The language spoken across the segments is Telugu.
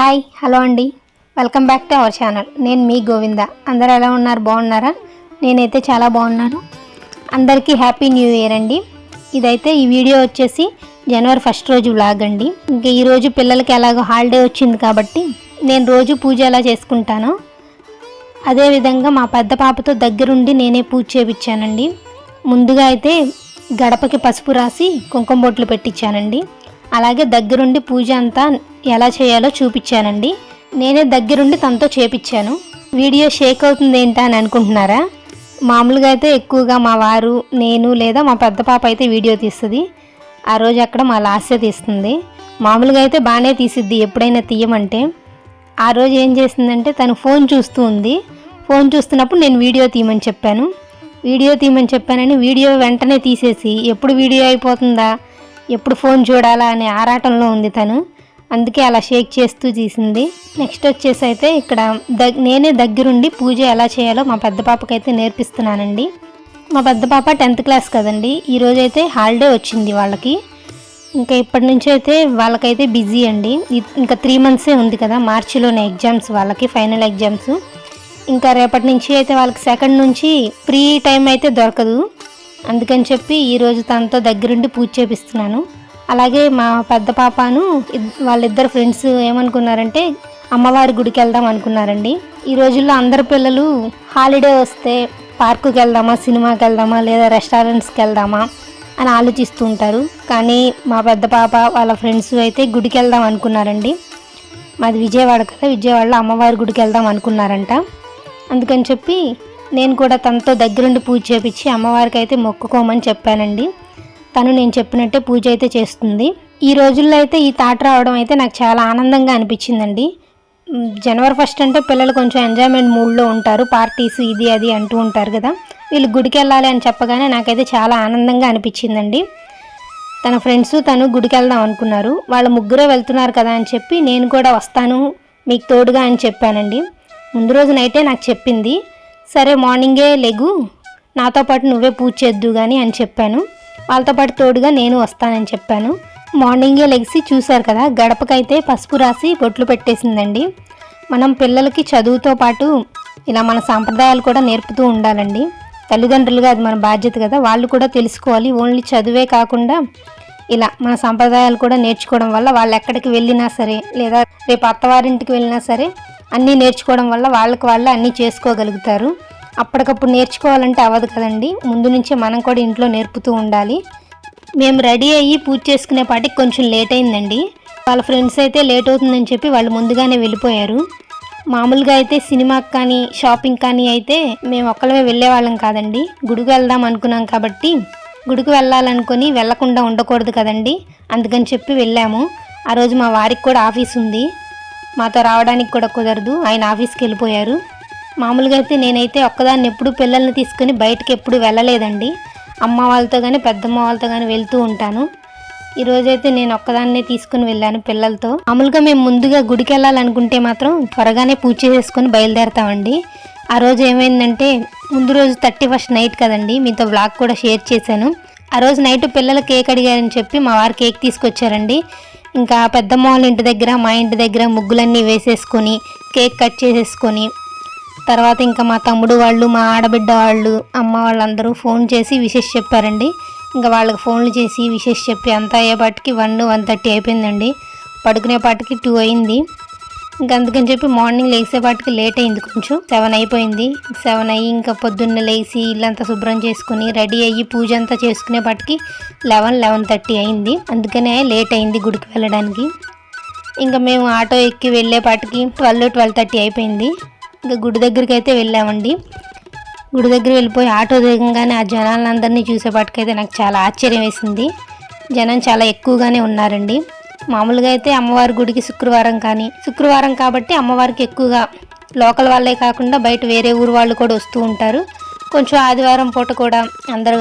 హాయ్ హలో అండి. Welcome back to our channel. నేను మీ గోవింద. అందరు ఎలా ఉన్నారు? బాగున్నారా? నేనైతే చాలా బాగున్నాను. అందరికీ హ్యాపీ న్యూ ఇయర్ అండి. ఇదైతే ఈ వీడియో వచ్చేసి జనవరి ఫస్ట్ రోజు వ్లాగ్ అండి. ఇంకా ఈరోజు పిల్లలకి ఎలాగో హాలిడే వచ్చింది కాబట్టి నేను రోజు పూజ ఎలా చేసుకుంటాను అదేవిధంగా మా పెద్ద పాపతో దగ్గరుండి నేనే పూజ చేపించానండి ముందుగా అయితే గడపకి పసుపు రాసి కుంకుమ బొట్లు పెట్టించానండి అలాగే దగ్గరుండి పూజ అంతా ఎలా చేయాలో చూపించానండి. నేనే దగ్గరుండి తనతో చేపించాను. వీడియో షేక్ అవుతుంది ఏంటా అని అనుకుంటున్నారా? మామూలుగా అయితే ఎక్కువగా మా వారు నేను లేదా మా పెద్ద పాప అయితే వీడియో తీస్తుంది. ఆ రోజు అక్కడ మా లాస్య తీస్తుంది. మామూలుగా అయితే బాగానే తీసిద్ది ఎప్పుడైనా తీయమంటే. ఆ రోజు ఏం చేసిందంటే తను ఫోన్ చూస్తూ ఉంది. ఫోన్ చూస్తున్నప్పుడు నేను వీడియో తీయమని చెప్పాను. వీడియో తీయమని చెప్పానని వీడియో వెంటనే తీసేసి ఎప్పుడు వీడియో అయిపోతుందా? ఎప్పుడు ఫోన్ చూడాలా అనే ఆరాటంలో ఉంది తను. అందుకే అలా షేక్ చేస్తూ తీసింది నెక్స్ట్ వచ్చేసి అయితే ఇక్కడ దగ్ నేనే దగ్గరుండి పూజ ఎలా చేయాలో మా పెద్ద పాపకైతే నేర్పిస్తున్నానండి. మా పెద్ద పాప టెన్త్ క్లాస్ కదండి. ఈరోజు అయితే హాలిడే వచ్చింది వాళ్ళకి. ఇంకా ఇప్పటి నుంచి అయితే వాళ్ళకైతే బిజీ అండి. ఇంకా త్రీ మంత్సే ఉంది కదా మార్చిలోనే ఎగ్జామ్స్ వాళ్ళకి ఫైనల్ ఎగ్జామ్స్. ఇంకా రేపటి నుంచి అయితే వాళ్ళకి సెకండ్ నుంచి ఫ్రీ టైం అయితే దొరకదు. అందుకని చెప్పి ఈరోజు తనతో దగ్గరుండి పూజ చేపిస్తున్నాను. అలాగే మా పెద్ద పాపను ఇద్- వాళ్ళిద్దరు ఫ్రెండ్స్ ఏమనుకున్నారంటే అమ్మవారి గుడికి వెళ్దాం అనుకున్నారండి. ఈ రోజుల్లో అందరు పిల్లలు హాలిడే వస్తే పార్కుకి వెళ్దామా సినిమాకి వెళ్దామా లేదా రెస్టారెంట్స్కి వెళ్దామా అని ఆలోచిస్తూ ఉంటారు. కానీ మా పెద్ద పాప వాళ్ళ ఫ్రెండ్స్ అయితే గుడికి వెళ్దాం అనుకున్నారండి. మాది విజయవాడ కదా విజయవాడలో అమ్మవారి గుడికి వెళ్దాం అనుకున్నారంట. అందుకని చెప్పి నేను కూడా తనతో దగ్గరుండి పూజ చేపించి అమ్మవారికి అయితే మొక్కుకోమని చెప్పానండి. తను నేను చెప్పినట్టే పూజ అయితే చేస్తుంది. ఈ రోజుల్లో అయితే ఈ తాట రావడం అయితే నాకు చాలా ఆనందంగా అనిపించిందండి. జనవరి ఫస్ట్ అంటే పిల్లలు కొంచెం ఎంజాయ్మెంట్ మూడ్లో ఉంటారు. పార్టీస్ ఇది అది అంటూ ఉంటారు కదా. వీళ్ళు గుడికి వెళ్ళాలి అని చెప్పగానే నాకైతే చాలా ఆనందంగా అనిపించిందండి. తన ఫ్రెండ్స్ తను గుడికి వెళ్దాం అనుకున్నారు. వాళ్ళ ముగ్గురే వెళ్తున్నారు కదా అని చెప్పి నేను కూడా వస్తాను మీకు తోడుగా అని చెప్పానండి. ముందు రోజు నైటే నాకు చెప్పింది. సరే మార్నింగే లెగు. నాతో పాటు నువ్వే పూజ చేద్దు కానీ అని చెప్పాను. వాళ్ళతో పాటు తోడుగా నేను వస్తానని చెప్పాను. మార్నింగే లెగిసి చూశారు కదా గడపకైతే పసుపు రాసి బొట్లు పెట్టేసిందండి. మనం పిల్లలకి చదువుతో పాటు ఇలా మన సాంప్రదాయాలు కూడా నేర్పుతూ ఉండాలండి. తల్లిదండ్రులుగా అది మన బాధ్యత కదా వాళ్ళు కూడా తెలుసుకోవాలి. ఓన్లీ చదువే కాకుండా ఇలా మన సాంప్రదాయాలు కూడా నేర్చుకోవడం వల్ల వాళ్ళు ఎక్కడికి వెళ్ళినా సరే లేదా రేపు అత్తవారింటికి వెళ్ళినా సరే అన్నీ నేర్చుకోవడం వల్ల వాళ్ళకి వాళ్ళు అన్నీ చేసుకోగలుగుతారు. అప్పటికప్పుడు నేర్చుకోవాలంటే అవ్వదు కదండి. ముందు నుంచే మనం కూడా ఇంట్లో నేర్పుతూ ఉండాలి. మేము రెడీ అయ్యి పూజ చేసుకునే పాటికి కొంచెం లేట్ అయిందండి. వాళ్ళ ఫ్రెండ్స్ అయితే లేట్ అవుతుందని చెప్పి వాళ్ళు ముందుగానే వెళ్ళిపోయారు. మామూలుగా అయితే సినిమాకి కానీ షాపింగ్ కానీ అయితే మేము ఒక్కళ్ళమే వెళ్ళేవాళ్ళం కాదండి. గుడికి వెళ్దాం అనుకున్నాం కాబట్టి గుడికి వెళ్ళాలనుకొని వెళ్ళకుండా ఉండకూడదు కదండి. అందుకని చెప్పి వెళ్ళాము. ఆ రోజు మా వారికి కూడా ఆఫీస్ ఉంది. మాతో రావడానికి కూడా కుదరదు. ఆయన ఆఫీస్కి వెళ్ళిపోయారు. మామూలుగా అయితే నేనైతే ఒక్కదాన్ని ఎప్పుడు పిల్లల్ని తీసుకుని బయటకు ఎప్పుడు వెళ్ళలేదండి. అమ్మ వాళ్ళతో కానీ పెద్దమ్మ వాళ్ళతో కానీ వెళ్తూ ఉంటాను. ఈరోజైతే నేను ఒక్కదాన్నే తీసుకుని వెళ్ళాను పిల్లలతో. మామూలుగా మేము ముందుగా గుడికి వెళ్ళాలనుకుంటే మాత్రం త్వరగానే పూజ చేసుకొని బయలుదేరతామండి. ఆ రోజు ఏమైందంటే ముందు రోజు థర్టీ ఫస్ట్ నైట్ కదండి మీతో బ్లాగ్ కూడా షేర్ చేశాను. ఆ రోజు నైట్ పిల్లలు కేక్ అడిగారని చెప్పి మా వారు కేక్ తీసుకొచ్చారండి. ఇంకా పెద్దమ్మ వాళ్ళ ఇంటి దగ్గర మా ఇంటి దగ్గర ముగ్గులన్నీ వేసేసుకొని కేక్ కట్ చేసేసుకొని తర్వాత ఇంకా మా తమ్ముడు వాళ్ళు మా ఆడబిడ్డ వాళ్ళు అమ్మ వాళ్ళందరూ ఫోన్ చేసి విషెస్ చెప్పారండి. ఇంకా వాళ్ళకి ఫోన్లు చేసి విషెస్ చెప్పి అంతా అయ్యేపాటికి వన్ వన్ థర్టీ అయిపోయిందండి. పడుకునేపాటికి టూ అయింది. ఇంకా అందుకని చెప్పి మార్నింగ్ లేసేపాటికి లేట్ అయింది కొంచెం. సెవెన్ అయిపోయింది. సెవెన్ అయ్యి ఇంకా పొద్దున్న లేచి ఇల్లంతా శుభ్రం చేసుకుని రెడీ అయ్యి పూజ అంతా చేసుకునేపాటికి లెవెన్ లెవెన్ థర్టీ అయింది. అందుకనే లేట్ అయింది గుడికి వెళ్ళడానికి. ఇంకా మేము ఆటో ఎక్కి వెళ్ళేపాటికి ట్వెల్వ్ ట్వెల్వ్ థర్టీ అయిపోయింది. ఇంకా గుడి దగ్గరికి అయితే వెళ్ళామండి. గుడి దగ్గర వెళ్ళిపోయి ఆటో దిగంగానే ఆ జనాలందరినీ చూసేపాటికైతే నాకు చాలా ఆశ్చర్యం వేసింది. జనం చాలా ఎక్కువగానే ఉన్నారండి. మామూలుగా అయితే అమ్మవారి గుడికి శుక్రవారం కానీ శుక్రవారం కాబట్టి అమ్మవారికి ఎక్కువగా లోకల్ వాళ్ళే కాకుండా బయట వేరే ఊరు వాళ్ళు కూడా వస్తూ ఉంటారు. కొంచెం ఆదివారం పూట కూడా అందరూ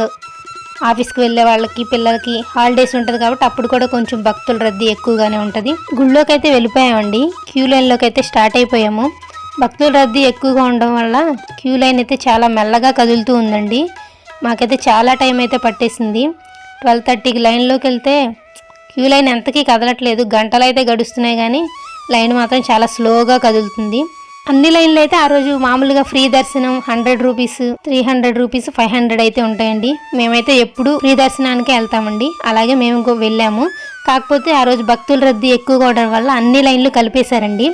ఆఫీస్కి వెళ్ళే వాళ్ళకి పిల్లలకి హాలిడేస్ ఉంటుంది కాబట్టి అప్పుడు కూడా కొంచెం భక్తుల రద్దీ ఎక్కువగానే ఉంటుంది. గుళ్ళోకి అయితే వెళ్ళిపోయామండి. క్యూ లైన్లోకి అయితే స్టార్ట్ అయిపోయాము. భక్తుల రద్దీ ఎక్కువగా ఉండడం వల్ల క్యూ లైన్ అయితే చాలా మెల్లగా కదులుతూ ఉందండి. మాకైతే చాలా టైం అయితే పట్టేసింది. ట్వెల్వ్ థర్టీకి లైన్లోకి వెళ్తే క్యూ లైన్ ఎంతకీ కదలట్లేదు. గంటలు అయితే గడుస్తున్నాయి కానీ లైన్ మాత్రం చాలా స్లోగా కదులుతుంది. అన్ని లైన్లు అయితే ఆ రోజు మామూలుగా ఫ్రీ దర్శనం hundred rupees three hundred rupees five hundred అయితే ఉంటాయండి. మేమైతే ఎప్పుడు ఫ్రీ దర్శనానికే వెళ్తామండి. అలాగే మేము ఇంకో వెళ్ళాము. కాకపోతే ఆ రోజు భక్తుల రద్దీ ఎక్కువగా ఉండడం వల్ల అన్ని లైన్లు కలిపేశారండి.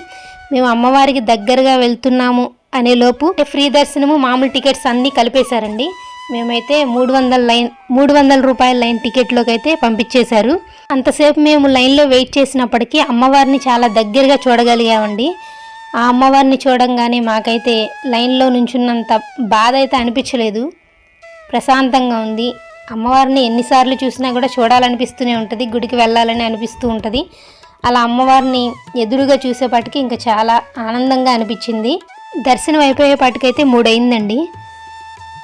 మేము అమ్మవారికి దగ్గరగా వెళ్తున్నాము అనే లోపు ఫ్రీ దర్శనము మామూలు టికెట్స్ అన్నీ కలిపేశారండి. మేమైతే మూడు వందల లైన్ మూడు వందల రూపాయల లైన్ టికెట్లోకి అయితే పంపించేశారు. అంతసేపు మేము లైన్లో వెయిట్ చేసినప్పటికీ అమ్మవారిని చాలా దగ్గరగా చూడగలిగామండి. ఆ అమ్మవారిని చూడంగానే మాకైతే లైన్లో నుంచున్నంత బాధ అయితే అనిపించలేదు. ప్రశాంతంగా ఉంది. అమ్మవారిని ఎన్నిసార్లు చూసినా కూడా చూడాలనిపిస్తూనే ఉంటుంది గుడికి వెళ్ళాలని అనిపిస్తూ ఉంటుంది. అలా అమ్మవారిని ఎదురుగా చూసేపాటికి ఇంకా చాలా ఆనందంగా అనిపించింది. దర్శనం అయిపోయేపాటికైతే మూడయిందండి.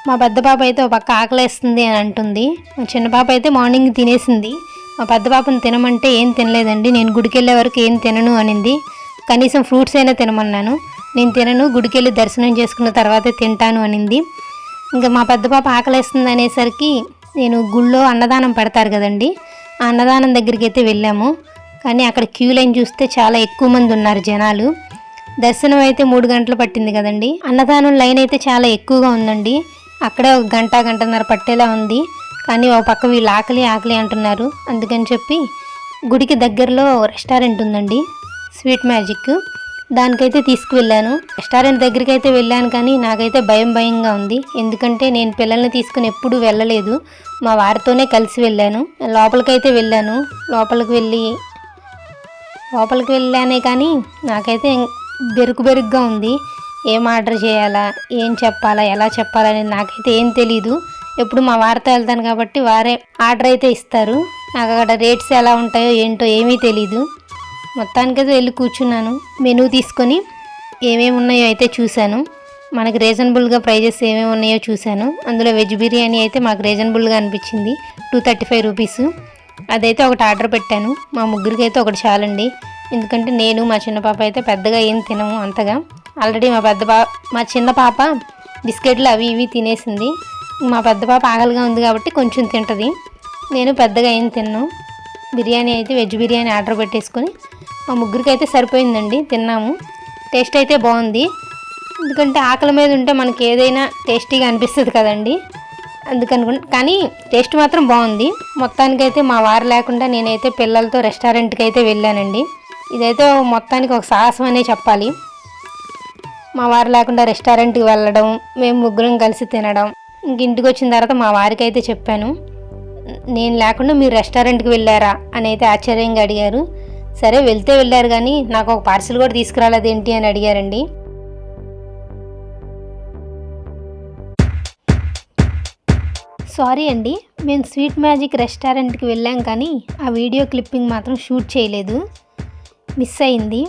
మా పెద్ద పాప అయితే ఒక పక్క ఆకలేస్తుంది అని అంటుంది. మా చిన్న పాప అయితే మార్నింగ్ తినేసింది. మా పెద్ద పాపను తినమంటే ఏం తినలేదండి. నేను గుడికెళ్ళే వరకు ఏం తినను అనింది. కనీసం ఫ్రూట్స్ అయినా తినమన్నాను. నేను తినను గుడికెళ్ళి దర్శనం చేసుకున్న తర్వాతే తింటాను అనింది. ఇంకా మా పెద్ద పాప ఆకలేస్తుంది అనేసరికి నేను గుళ్ళో అన్నదానం పెడతారు కదండి. ఆ అన్నదానం దగ్గరికి అయితే వెళ్ళాము. కానీ అక్కడ క్యూ లైన్ చూస్తే చాలా ఎక్కువ మంది ఉన్నారు జనాలు. దర్శనం అయితే మూడు గంటలు పట్టింది కదండి. అన్నదానం లైన్ అయితే చాలా ఎక్కువగా ఉందండి. అక్కడే ఒక గంట గంటన్నర పట్టేలా ఉంది. కానీ ఒక పక్క వీళ్ళు ఆకలి ఆకలి అంటున్నారు. అందుకని చెప్పి గుడికి దగ్గరలో రెస్టారెంట్ ఉందండి. Sweet magic. దానికైతే తీసుకువెళ్ళాను. రెస్టారెంట్ దగ్గరికి అయితే వెళ్ళాను కానీ నాకైతే భయం భయంగా ఉంది. ఎందుకంటే నేను పిల్లల్ని తీసుకుని ఎప్పుడూ వెళ్ళలేదు. మా వారితోనే కలిసి వెళ్ళాను. లోపలికైతే వెళ్ళాను. లోపలికి వెళ్ళి లోపలికి వెళ్ళానే కానీ నాకైతే బెరుకు బెరుగ్గా ఉంది. ఏం ఆర్డర్ చేయాలా? ఏం చెప్పాలా? ఎలా చెప్పాలని నాకైతే ఏం తెలీదు. ఎప్పుడు మా వారితో వెళ్తాను కాబట్టి వారే ఆర్డర్ అయితే ఇస్తారు. నాకు అక్కడ రేట్స్ ఎలా ఉంటాయో ఏంటో ఏమీ తెలీదు. మొత్తానికైతే వెళ్ళి కూర్చున్నాను. మెనూ తీసుకొని ఏమేమి ఉన్నాయో అయితే చూశాను. మనకు రీజనబుల్గా ప్రైజెస్ ఏమేమి ఉన్నాయో చూశాను. అందులో వెజ్ బిర్యానీ అయితే మాకు రీజనబుల్గా అనిపించింది. Two thirty five rupees. అదైతే ఒకటి ఆర్డర్ పెట్టాను. మా ముగ్గురికి అయితే ఒకటి చాలండి. ఎందుకంటే నేను మా చిన్న పాప అయితే పెద్దగా ఏం తినము అంతగా. ఆల్రెడీ మా పెద్ద పాప మా చిన్న పాప బిస్కెట్లు అవి ఇవి తినేసింది. మా పెద్ద పాప ఆకలిగా ఉంది కాబట్టి కొంచెం తింటుంది. నేను పెద్దగా ఏం తిన్నాను బిర్యానీ అయితే వెజ్ బిర్యానీ ఆర్డర్ పెట్టేసుకొని మా ముగ్గురికి అయితే సరిపోయిందండి. తిన్నాము. టేస్ట్ అయితే బాగుంది. ఎందుకంటే ఆకలి మీద ఉంటే మనకి ఏదైనా టేస్టీగా అనిపిస్తుంది కదండి. అందుకనుకు కానీ టేస్ట్ మాత్రం బాగుంది. మొత్తానికైతే మా వారు లేకుండా నేనైతే పిల్లలతో రెస్టారెంట్కి అయితే వెళ్ళానండి. ఇదైతే మొత్తానికి ఒక సాహసం అనే చెప్పాలి. మా వారు లేకుండా రెస్టారెంట్కి వెళ్ళడం మేము ముగ్గురం కలిసి తినడం. ఇంక ఇంటికి వచ్చిన తర్వాత మా వారికి అయితే చెప్పాను నేను లేకుండా మీరు రెస్టారెంట్కి వెళ్ళారా? అని అయితే ఆశ్చర్యంగా అడిగారు. సరే వెళ్తే వెళ్ళారు కానీ నాకు ఒక పార్సిల్ కూడా తీసుకురాలేదేంటి అని అడిగారండి. సారీ అండి మేము స్వీట్ మ్యాజిక్ రెస్టారెంట్కి వెళ్ళాం కానీ ఆ వీడియో క్లిప్పింగ్ మాత్రం షూట్ చేయలేదు. మిస్ అయింది.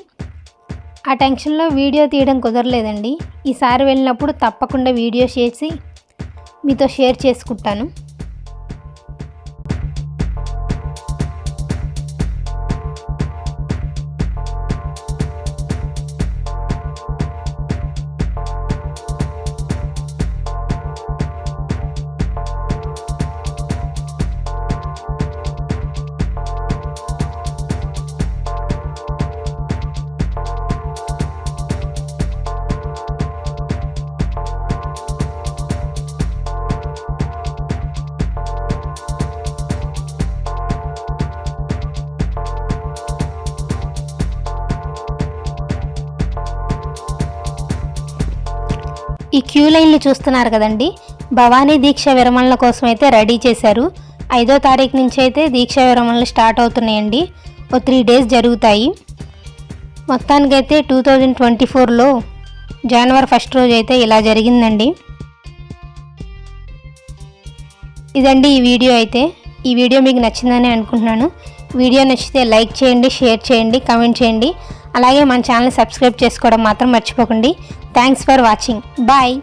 ఆ టెన్షన్లో వీడియో తీయడం కుదరలేదండి. ఈసారి వెళ్ళినప్పుడు తప్పకుండా వీడియో చేసి మీతో షేర్ చేసుకుంటాను. ఈ క్యూ లైన్లు చూస్తున్నారు కదండి. భవానీ దీక్ష విరమణల కోసం అయితే రెడీ చేశారు. ఐదో తారీఖు నుంచి అయితే దీక్ష విరమణలు స్టార్ట్ అవుతున్నాయండి. ఓ త్రీ డేస్ జరుగుతాయి. మొత్తానికైతే టూ థౌజండ్ ట్వంటీ ఫోర్లో జనవరి ఫస్ట్ రోజు అయితే ఇలా జరిగిందండి. ఇదండి ఈ వీడియో అయితే. ఈ వీడియో మీకు నచ్చిందని అనుకుంటున్నాను. వీడియో నచ్చితే లైక్ చేయండి షేర్ చేయండి కమెంట్ చేయండి. అలాగే మన ఛానల్ సబ్స్క్రైబ్ చేసుకోవడం మాత్రం మర్చిపోకండి. Thanks for watching bye